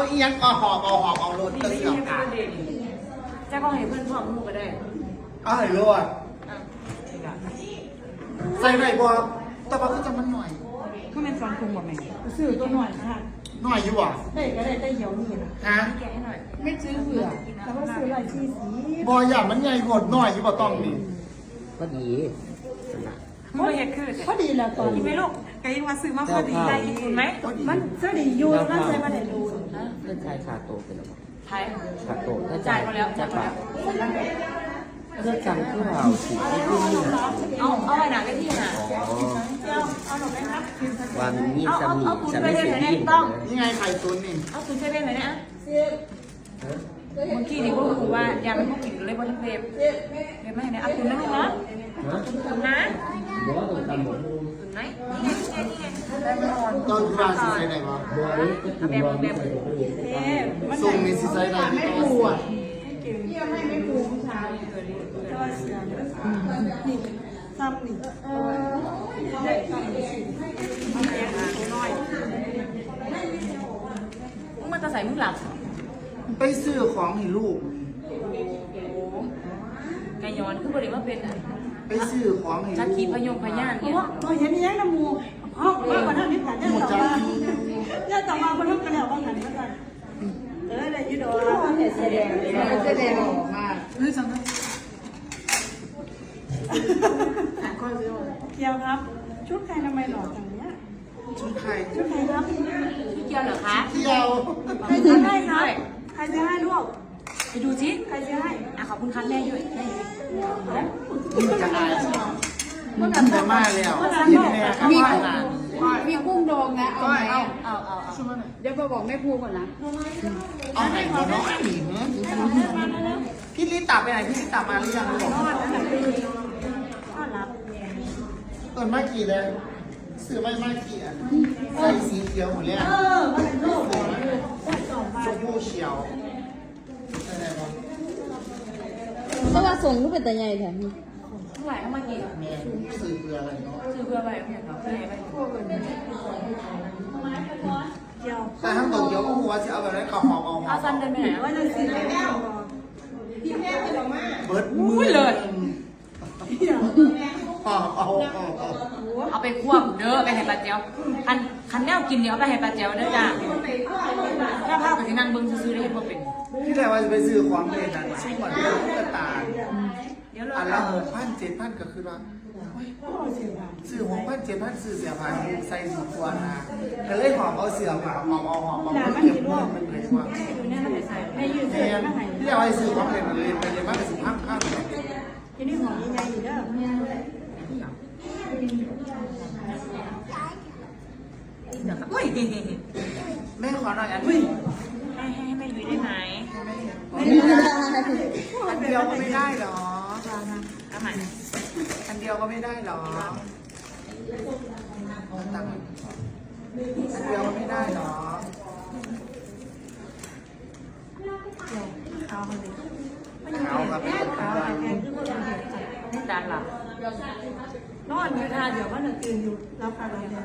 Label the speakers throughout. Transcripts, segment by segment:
Speaker 1: สีเอาอีหยังเอาหอบเอาหอบเอารถ
Speaker 2: นี่
Speaker 1: ก็เสื
Speaker 2: ใช่
Speaker 1: อา
Speaker 2: อนจ้าก็ให้เพื่อนพ่อมูก็ได้
Speaker 1: เอาให้รถ
Speaker 2: อะ
Speaker 1: ใส่ไหนบ่แต่ว่าก็จะมันหน่อย
Speaker 2: ก็เป็นซองคุงบ่แม่
Speaker 3: ซื้อตัวหน่อยค่ะ
Speaker 1: หน่อยอยู่บ่
Speaker 3: ได้ก็ได้แต่เหี่ยวนี่นะ
Speaker 1: ฮะ
Speaker 2: แกให้หน่อย
Speaker 3: ไม่ซื้อเผื่อแต่ว่าซื้อหลายที่สี
Speaker 1: บ่อย่ามันใหญ่หมดหน่อยอยู่บ่ต้องนี่
Speaker 4: ก็ดี
Speaker 2: มึงไปเห็ดคือเสร็จ
Speaker 3: พอดีแล้วตอน
Speaker 2: กินไหมลูกแกยังมาซื้อมาพอดีได้กินไหม
Speaker 3: มันซื้อดีอยู่แล้วใช้มาได้ดู
Speaker 2: นะ
Speaker 4: เพื่อนชายชาโตเป็นหรอ
Speaker 2: ไทย
Speaker 4: ชาโตถ้า
Speaker 2: จ่ายมาแล้วจ่ายมาแล้ว
Speaker 4: เพื่อนจำที่เราสิที่รุ่นนี่นะ
Speaker 2: เอาเอาไปหนาไปที่หนา
Speaker 4: อ๋อ
Speaker 2: เจ้าเอาหนูไหมครับ
Speaker 4: วันนี้
Speaker 2: เอา
Speaker 4: สา
Speaker 2: เอา
Speaker 4: มี
Speaker 2: เอาคุณ
Speaker 4: จะ
Speaker 2: ไป
Speaker 4: ไม่
Speaker 2: เรียน
Speaker 4: เสีย
Speaker 2: ไหน
Speaker 4: ยิ่ง
Speaker 2: ต้อง
Speaker 1: นี่ไงไข่ตุ๋นนี่
Speaker 2: เอาคุณเซเว่นเลยนะเมื่อกี้นี่พวกคุณว่ายาเป็นพวกกินเลยบนเทปเดี๋ยวไม่เห็นนะเอาคุณนะลูกนะคุณนะ
Speaker 4: บัวต้องทำหมด
Speaker 2: คุณไหนนี่ไงนี่ไงนี่ไงได้ไม่อ่อน
Speaker 1: ตอนวาสิใส่ไหนบ่
Speaker 4: บัวนี้ก็คือบัวไม่ใส่ก็เรียน
Speaker 3: เอ๊ะมัน
Speaker 1: ทรงนี่สิใส่ไหนนี่ก็สวย
Speaker 3: เกี่ยวเกี่ยวให้ไม่ปูผู้ชายแต่ว่เสียนี่ซ้ำนี่เออ
Speaker 2: มึงมันจะใส่มึงหลับ
Speaker 1: ไปซื้อของให้ลูก
Speaker 2: ไก่ย้อนคือบริว่าเป็นอะ
Speaker 1: ไปซื้อของให้
Speaker 2: ชัก
Speaker 1: ลู
Speaker 2: ขีพยงพยาน
Speaker 3: เนี่
Speaker 2: ย
Speaker 3: ว่าเราเห็นยังน้ำมู ห้องมากว่านั้นนิดแต่เนี่ยต่อมาเนี่ยต่อมาบนห้งกันแล้วว่าหันกันเออได้ยูโดเห็นแสดงแสดงออกมา
Speaker 1: เฮ้ยจังเลย
Speaker 3: เกียวครับ ชุดใครทำไมหล่อจังเนี้ย
Speaker 1: ชุดไข่
Speaker 3: ชุดใครครับ
Speaker 2: พี่เกียวเหรอคะ
Speaker 1: เที่ยว
Speaker 3: ใครจะให้ครับใครจะให้ลูก
Speaker 2: ไปดูสิ
Speaker 3: ใครจะให้
Speaker 2: อะขอบคุณครับแม่ด้วยแม่ด้วย
Speaker 1: นี่จะอาย มันจะมาแล้วยินแม่ครับว่าหลาน
Speaker 5: มีกุ้งดองนะ เอาไหม
Speaker 2: เอาเอาเอาเอา
Speaker 5: เดี๋ยวไปบอกแม่พูก่อนนะ
Speaker 1: เอาไหนบ่เนาะหนิพี่ลิตาไปไหนพี่ลิตามาหรือยังลูก
Speaker 3: ต้อนรับ
Speaker 1: เอินมากี่เลยซื้อไม่มากี่อะใส่สีเขียวหมดเลย
Speaker 3: เออมาเป็นลูกเลย
Speaker 1: ชมพูเขียวใช่ไหมครับ
Speaker 5: เพราะว่าส่งก็เป็นแต่ใหญ่แถม
Speaker 2: เท่าไหร่เอามากี่
Speaker 1: แม่ซื้อเกลืออะไรเนาะ
Speaker 2: ซื้อเพื่ออะไรเนี่ยครับเพื่ออะไร
Speaker 3: เกียว
Speaker 1: แต่ทั้งตัวเขียวก็หัวจะเอาแบบนั้นเขาหอบเอาหอ
Speaker 2: เอา
Speaker 1: บ
Speaker 2: ซันเดินไปไหน
Speaker 3: ว่าจะสีอะไรบ้าง
Speaker 1: เบิร์ดมือเลยหอบเอาหอบเอา
Speaker 2: เอาไปควบเด้อไปให้ปลาเจียวคันคันแนวกินเดี๋ยวเอาไปให้ปลาเจียวเด้อจ้าถ้าภาพไปที่นั่งเบิ้งซื้อๆได้เห็นว่าเป็น
Speaker 1: พี่แต่ว่าจะไปซื้อความเล่นนั่นชิ้นเหมือนตุ๊กตา
Speaker 2: เดี๋ยวเรา
Speaker 1: อันละหกพันเจ็ดพันก็คือว่าซื้อหกพันเจ็ดพันซื้อเสียพันใส่สุดตัวนะก็เลยหอบเอาเสือมาหอบเอาหอบเอาเก็บเงินมันเลยว่า
Speaker 2: ดูเนี่ยเราไปใส่
Speaker 3: ให้ยืด
Speaker 1: แท
Speaker 3: เส้น
Speaker 1: น
Speaker 3: มาให้
Speaker 1: ที่เอาไปซื้อความเล่นมันเล่นไปเลยมากกว่าสิบห้าข้ามเลย
Speaker 3: ที่นี่ของใหญ่ๆอยู่เด้อ
Speaker 2: อุ้ย
Speaker 1: แม่ขอหน่อยอัน
Speaker 2: ให้
Speaker 1: นี้
Speaker 2: ให้ให้แม่ยุ้ยได้ไหม
Speaker 1: ไม่ได้อันเดียวก็ไม่ได้หรอ
Speaker 2: เอาใหม่
Speaker 1: อันเดียวก็ไม่ได้หรอตังค์อันเดียวก็ไม่ได้หรอ
Speaker 3: เอามาเลย
Speaker 1: เอาครับเป็นคน
Speaker 3: เอา
Speaker 1: ดัง
Speaker 3: แพงขึ้นมาเลย
Speaker 2: นี่จานหลับ
Speaker 3: นอนอยู่ท่าเดี๋ยวมันตื่นอยู่รับการเราเนี่ย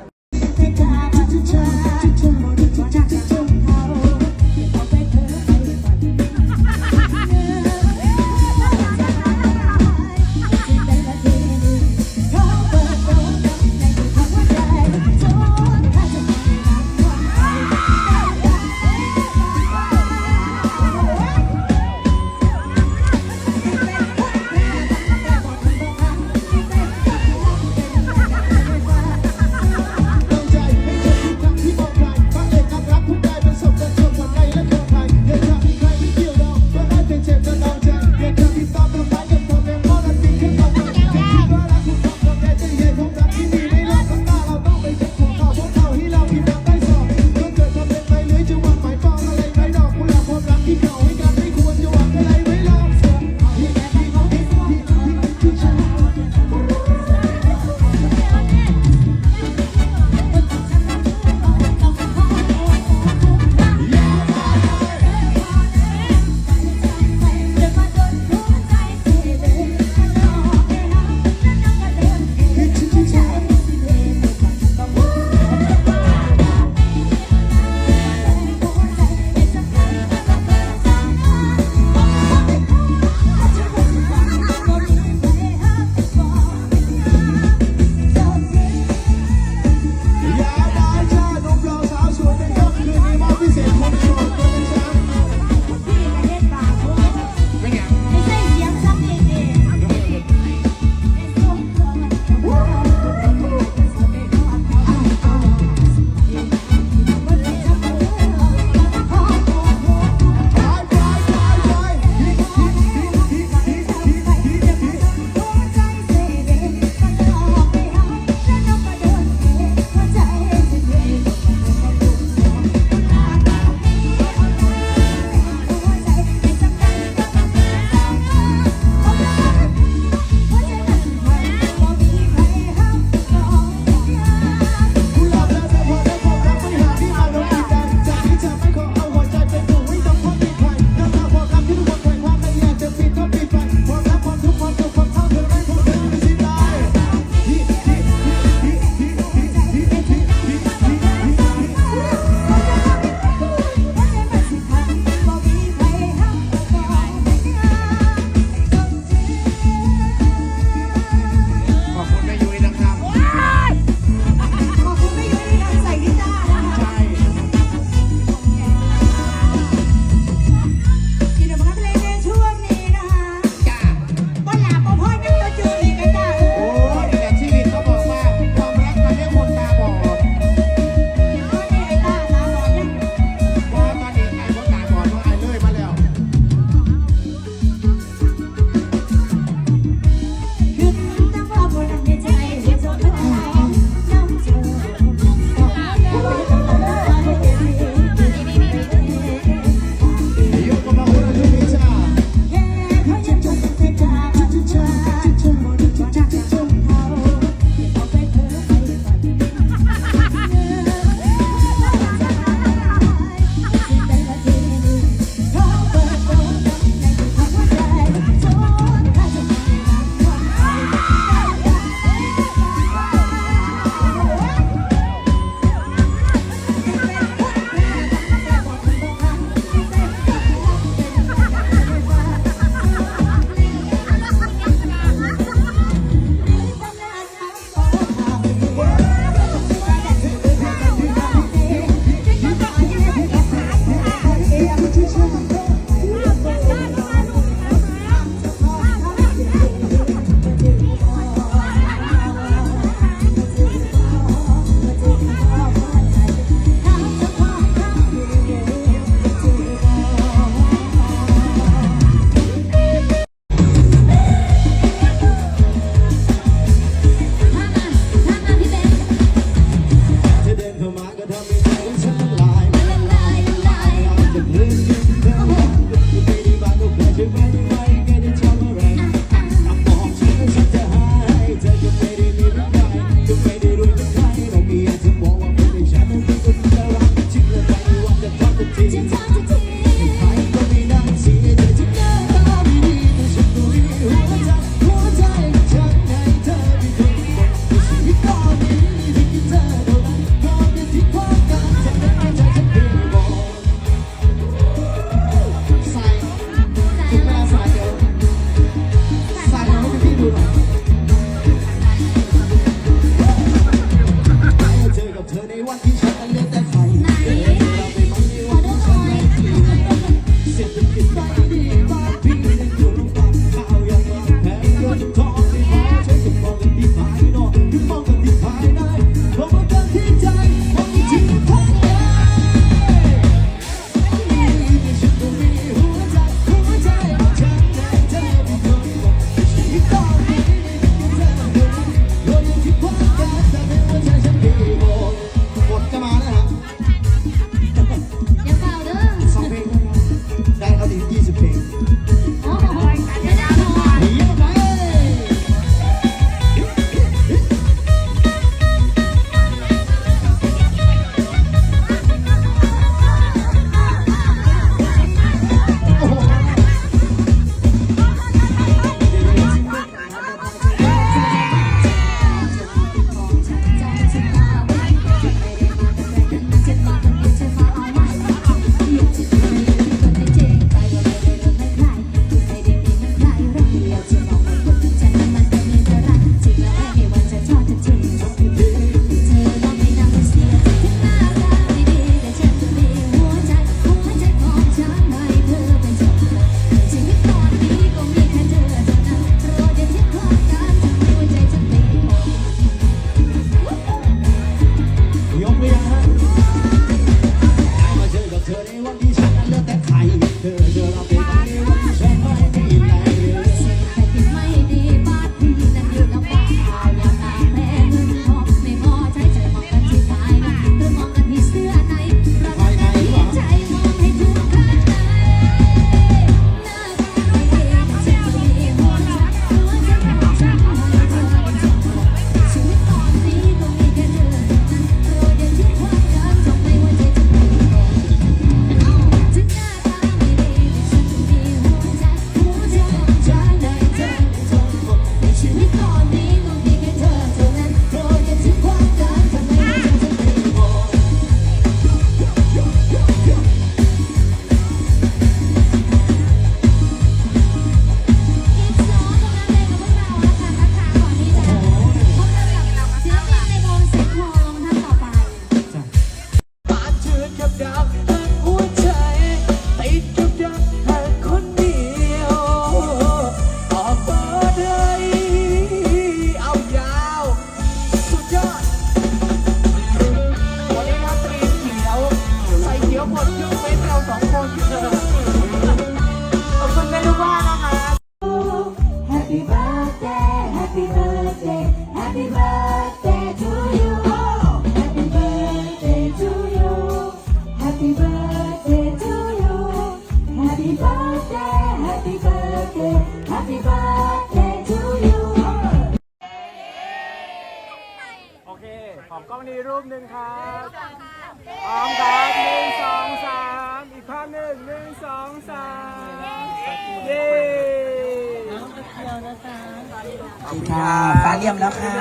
Speaker 5: ดี
Speaker 6: ค่ะ
Speaker 4: ฟ้าเลี่ยมแล้วค่ะ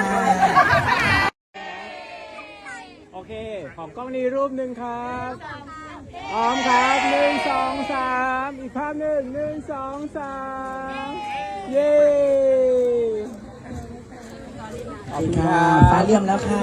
Speaker 6: โอเค ของกล้องนี้รูปหนึ่งครับพร้อมครับหนึ่งสองสามอีกภาพหนึ่งหนึ่งสองสามเย้ดีค่ะ
Speaker 4: ฟ้าเลี่ยมแล้วค่ะ